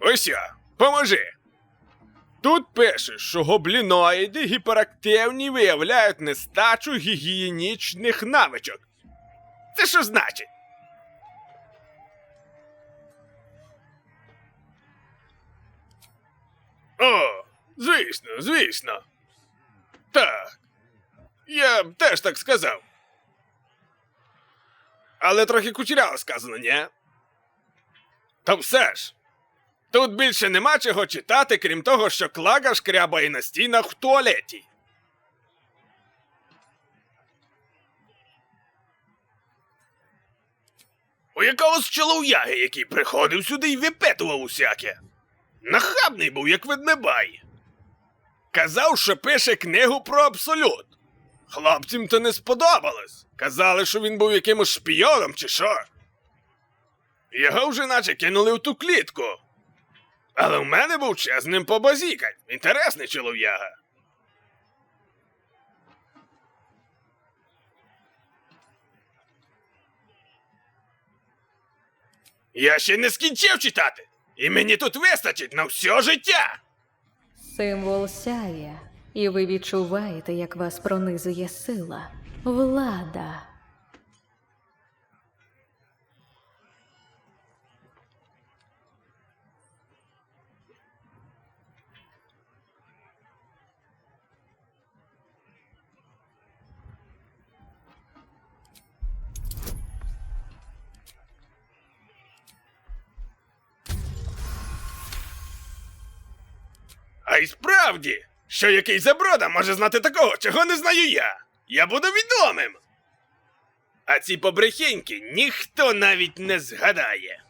Ось, я, поможи. Тут пише, що гобліноїди гіперактивні виявляють нестачу гігієнічних навичок. Це що значить? О, звісно, звісно. Так. Я б теж так сказав. Але трохи кучеряво сказано, ні? Та все ж. Тут більше нема чого читати, крім того, що клага шкрябає на стінах в туалеті. У якогось чолов'яги, який приходив сюди і випитував усяке. Нахабний був, як веднебай. Казав, що пише книгу про абсолют. Хлопцям то не сподобалось. Казали, що він був якимось шпійоном чи що. Його вже наче кинули в ту клітку. Але в мене був час з ним побазікать. Інтересний чолов'яга. Я ще не скінчив читати, і мені тут вистачить на все життя. Символ сяє, і ви відчуваєте, як вас пронизує сила, влада. А й справді, що який заброда може знати такого, чого не знаю я. Я буду відомим. А ці побрехеньки ніхто навіть не згадає.